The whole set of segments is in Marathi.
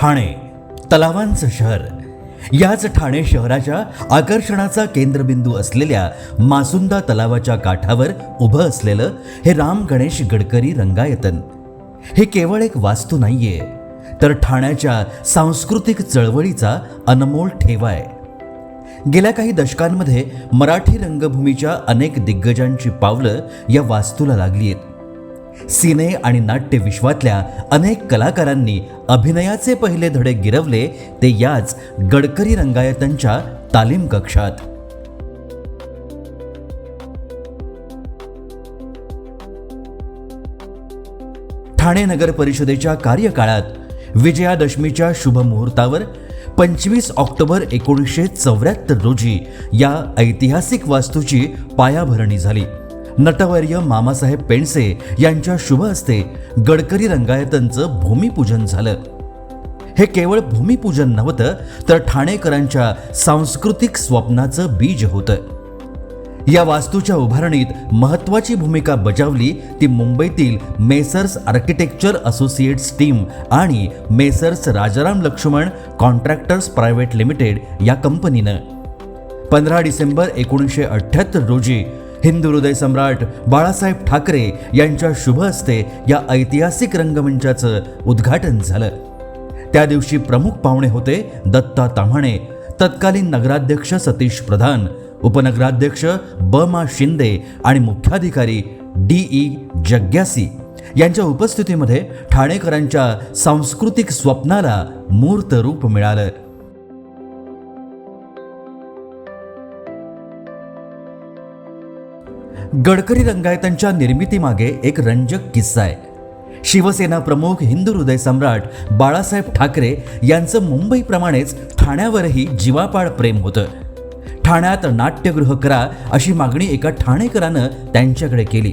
ठाणे तलावांचं शहर. याच ठाणे शहराच्या आकर्षणाचा केंद्रबिंदू असलेल्या मासुंदा तलावाच्या काठावर उभं असलेलं हे राम गणेश गडकरी रंगायतन. हे केवळ एक वास्तू नाहीये तर ठाण्याच्या सांस्कृतिक चळवळीचा अनमोल ठेवा आहे. गेल्या काही दशकांमध्ये मराठी रंगभूमीच्या अनेक दिग्गजांची पावलं या वास्तूला लागली आहेत सिने आणि नाट्य विश्वातल्या अनेक कलाकारांनी अभिनयाचे पहिले धडे गिरवले ते याच गडकरी रंगायतांच्या तालीम कक्षात. ठाणे नगर परिषदेच्या कार्यकाळात विजयादशमीच्या शुभ मुहूर्तावर पंचवीस ऑक्टोबर एकोणीसशे चौऱ्याहत्तर रोजी या ऐतिहासिक वास्तूची पायाभरणी झाली. नटवर्य मामासाहेब पेंडसे यांच्या शुभ हस्ते गडकरी रंगायतांचं भूमिपूजन झालं. हे केवळ भूमिपूजन नव्हतं तर ठाणेकरांच्या सांस्कृतिक स्वप्नाचं बीज होतं. या वास्तूच्या उभारणीत महत्वाची भूमिका बजावली ती मुंबईतील मेसर्स आर्किटेक्चर असोसिएट्स टीम आणि messrs Rajaram Laxman contractors private limited या कंपनीनं. पंधरा डिसेंबर एकोणीसशे अठ्ठ्याहत्तर रोजी हिंदू हृदय सम्राट बाळासाहेब ठाकरे यांच्या शुभ हस्ते या ऐतिहासिक रंगमंचाचं उद्घाटन झालं. त्या दिवशी प्रमुख पाहुणे होते दत्ता ताम्हाणे तत्कालीन नगराध्यक्ष सतीश प्रधान उपनगराध्यक्ष ब मा शिंदे आणि मुख्याधिकारी डी ई जग्यासी. यांच्या उपस्थितीमध्ये ठाणेकरांच्या सांस्कृतिक स्वप्नाला मूर्त रूप मिळालं. गडकरी रंगायतांच्या निर्मितीमागे एक रंजक किस्सा आहे. शिवसेना प्रमुख हिंदू हृदय सम्राट बाळासाहेब ठाकरे यांचं मुंबईप्रमाणेच ठाण्यावरही जीवापाड प्रेम होतं. ठाण्यात नाट्यगृह करा अशी मागणी एका ठाणेकरानं त्यांच्याकडे केली.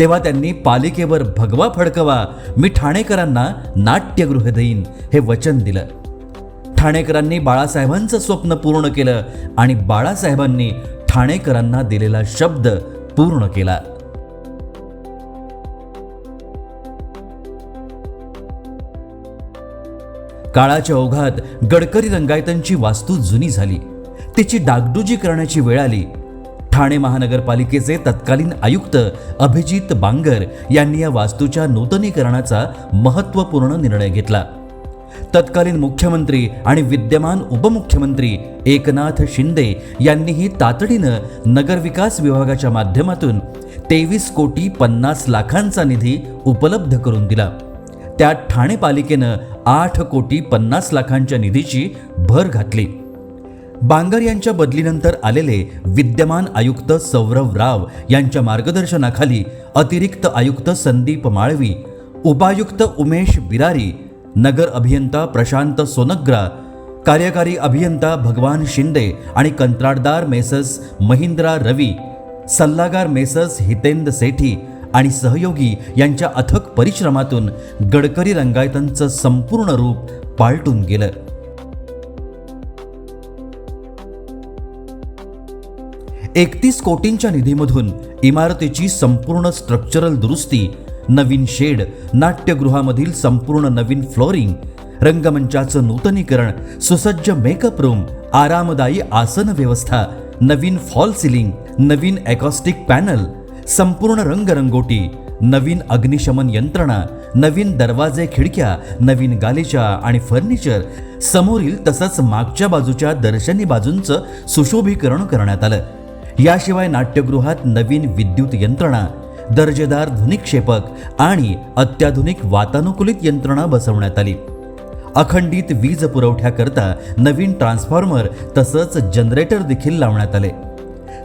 तेव्हा त्यांनी पालिकेवर भगवा फडकवा मी ठाणेकरांना नाट्यगृह देईन हे वचन दिलं. ठाणेकरांनी बाळासाहेबांचं स्वप्न पूर्ण केलं आणि बाळासाहेबांनी ठाणेकरांना दिलेला शब्द पूर्ण केला. काळाच्या ओघात गडकरी रंगायतांची वास्तू जुनी झाली. तिची डागडुजी करण्याची वेळ आली. ठाणे महानगरपालिकेचे तत्कालीन आयुक्त अभिजित बांगर यांनी या वास्तूच्या नूतनीकरणाचा महत्त्वपूर्ण निर्णय घेतला. तत्कालीन मुख्यमंत्री आणि विद्यमान उपमुख्यमंत्री एकनाथ शिंदे यांनीही तातडीनं नगरविकास विभागाच्या माध्यमातून तेवीस कोटी पन्नास लाखांचा निधी उपलब्ध करून दिला. त्यात ठाणे पालिकेनं आठ कोटी पन्नास लाखांच्या निधीची भर घातली. बांगर यांच्या बदलीनंतर आलेले विद्यमान आयुक्त सौरव राव यांच्या मार्गदर्शनाखाली अतिरिक्त आयुक्त संदीप माळवी उपायुक्त उमेश बिरारी नगर अभियंता प्रशांत सोनग्रा कार्यकारी अभियंता भगवान शिंदे आणि कंत्राटदार मेसर्स महिंद्रा रवी सल्लागार मेसर्स हितेंद्र सेठी आणि सहयोगी यांच्या अथक परिश्रमातून गडकरी रंगायतांचं संपूर्ण रूप पालटून गेलं. एकतीस कोटींच्या निधीमधून इमारतीची संपूर्ण स्ट्रक्चरल दुरुस्ती नवीन शेड नाट्यगृहामधील संपूर्ण नवीन फ्लोरिंग रंगमंचाचं नूतनीकरण सुसज्ज मेकअप रूम आरामदायी आसन व्यवस्था नवीन फॉल सिलिंग नवीन ॲकॉस्टिक पॅनल संपूर्ण रंगरंगोटी नवीन अग्निशमन यंत्रणा नवीन दरवाजे खिडक्या नवीन गालिचा आणि फर्निचर समोरील तसंच मागच्या बाजूच्या दर्शनी बाजूंचं सुशोभीकरण करण्यात आलं. याशिवाय नाट्यगृहात नवीन विद्युत यंत्रणा दर्जेदार ध्वनिक्षेपक आणि अत्याधुनिक वातानुकूलित यंत्रणा बसवण्यात आली. अखंडित वीज पुरवठ्याकरता नवीन ट्रान्सफॉर्मर तसंच जनरेटर देखील लावण्यात आले.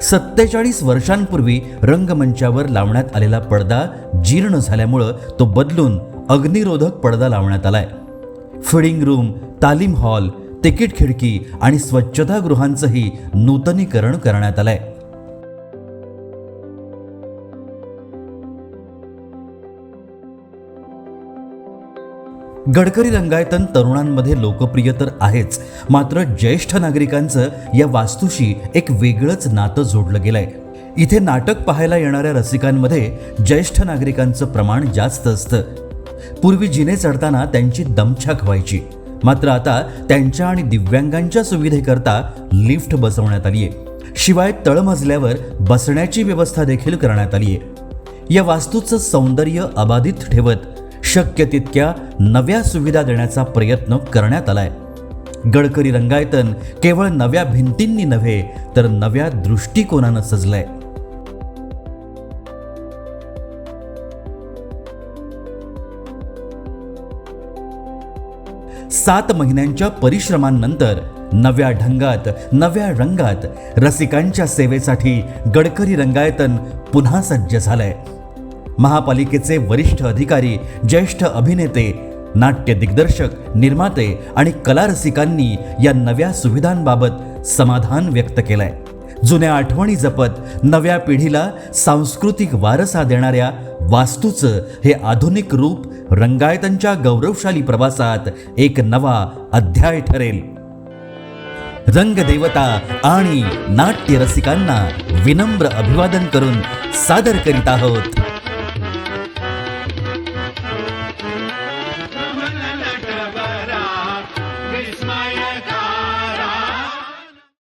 सत्तेचाळीस वर्षांपूर्वी रंगमंचावर लावण्यात आलेला पडदा जीर्ण झाल्यामुळं तो बदलून अग्निरोधक पडदा लावण्यात आलाय. फिडिंग रूम तालीम हॉल तिकीट खिडकी आणि स्वच्छतागृहांचंही नूतनीकरण करण्यात आलंय. गडकरी रंगायतन तरुणांमध्ये लोकप्रिय तर आहेच. मात्र ज्येष्ठ नागरिकांचं या वास्तूशी एक वेगळंच नातं जोडलं गेलंय. इथे नाटक पाहायला येणाऱ्या रसिकांमध्ये ज्येष्ठ नागरिकांचं प्रमाण जास्त असतं. पूर्वी जिने चढताना त्यांची दमछाक व्हायची. मात्र आता त्यांच्या आणि दिव्यांगांच्या सुविधेकरता लिफ्ट बसवण्यात आली आहे शिवाय तळमजल्यावर बसण्याची व्यवस्था देखील करण्यात आली आहे या वास्तूचं सौंदर्य अबाधित ठेवत शक्य तितक्या नव्या सुविधा देण्याचा प्रयत्न करण्यात आलाय. गडकरी रंगायतन केवळ नव्या भिंतींनी नव्हे तर नव्या दृष्टिकोनानं सजलंय. सात महिन्यांच्या परिश्रमांनंतर नव्या ढंगात नव्या रंगात रसिकांच्या सेवेसाठी गडकरी रंगायतन पुन्हा सज्ज झालंय. महापालिकेचे वरिष्ठ अधिकारी ज्येष्ठ अभिनेते नाट्य दिग्दर्शक निर्माते आणि कला रसिकांनी या नव्या सुविधांबाबत समाधान व्यक्त केलंय. जुन्या आठवणी जपत नव्या पिढीला सांस्कृतिक वारसा देणाऱ्या वास्तूचं हे आधुनिक रूप रंगायतांच्या गौरवशाली प्रवासात एक नवा अध्याय ठरेल. रंगदेवता आणि नाट्य रसिकांना विनम्र अभिवादन करून सादर करीत आहोत